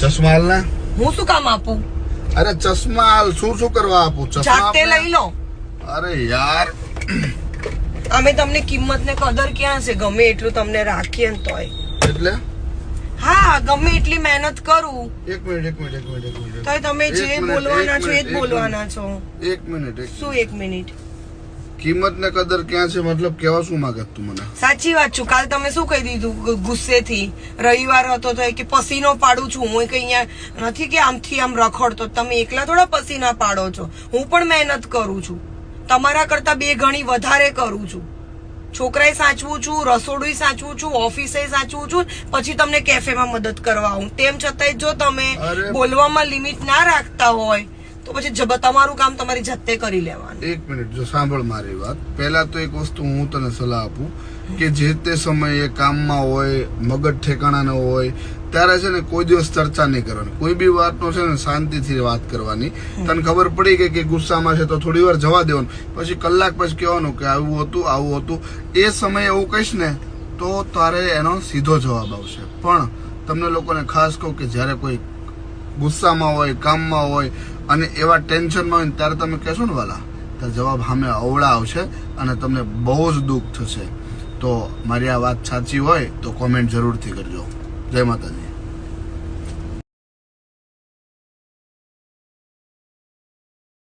ચશ્મા હાલ ને હું શું કામ આપું? અરે ચશ્મા હાલ શું શું કરવા આપું? ચશ્મા જાતે? લઈ લો. અરે યાર. અમે તમને કિંમત ને કદર ક્યાં છે? ગમે એટલું તમને રાખીએ ને તોય. એટલે? હા ગમે એટલી મહેનત કરું. એક મિનિટ એક મિનિટ એક મિનિટ એક મિનિટ. તોય તમે એક જે મિનિટ, બોલવાના એક છો એ મિનિટ, જ એક બોલવાના છો. મિનિટ, એક મિનિટ એક શું એક મિનિટ? કિંમત ને કદર ક્યાં છે? મતલબ કેવા શું માંગે તું મને? સાચી વાત છું. કાલ તમે શું કહી દીધું? ગુસ્સેથી. રવિવાર હતો તો કે પસીનો પાડું છું. હું કઈ અહીંયા નથી કે આમથી આમ રખડતો. તમે એકલા થોડા પસીના પાડો છો. હું પણ મહેનત કરું છું. તમારા કરતા બે ગણી વધારે કરું છું. છોકરાએ સાચવું છું રસોડું સાચવું છું ઓફિસે સાચવું છું. પછી તમને કેફેમાં મદદ કરવા આવું. તેમ છતાંય જો તમે બોલવામાં લિમિટ ના રાખતા હોય તો પછી તમારું કામ તમારી જાતે કરી લેવાનું. એક મિનિટ, જો સાંભળ મારી વાત. પહેલા તો એક વસ્તુ હું તને સલાહ આપું કે જે તે સમયે કામમાં હોય, મગજ ઠેકાણાને હોય, ત્યારે છે ને કોઈ દિવસ ચર્ચા નહીં કરવાની. કોઈ બી વાતનો છે ને શાંતિથી વાત કરવાની. તને ખબર પડી ગઈ કે ગુસ્સામાં છે તો થોડી વાર જવા દેવાનું. પછી કલાક પછી કહેવાનું કે આવું હતું આવું હતું. એ સમયે એવું કહીશ ને, તો તારે એનો સીધો જવાબ આવશે. પણ તમને લોકોને ખાસ કહું કે જ્યારે કોઈ ગુસ્સામાં હોય, કામમાં હોય અને એવા ટેન્શનમાં હોય ત્યારે તમે કહેશો ને, વાલા તો જવાબ સામે અવળા આવશે અને તમને બહુ જ દુઃખ થશે. તો મારી આ વાત સાચી હોય તો કોમેન્ટ જરૂરથી કરજો. જય માતાજી.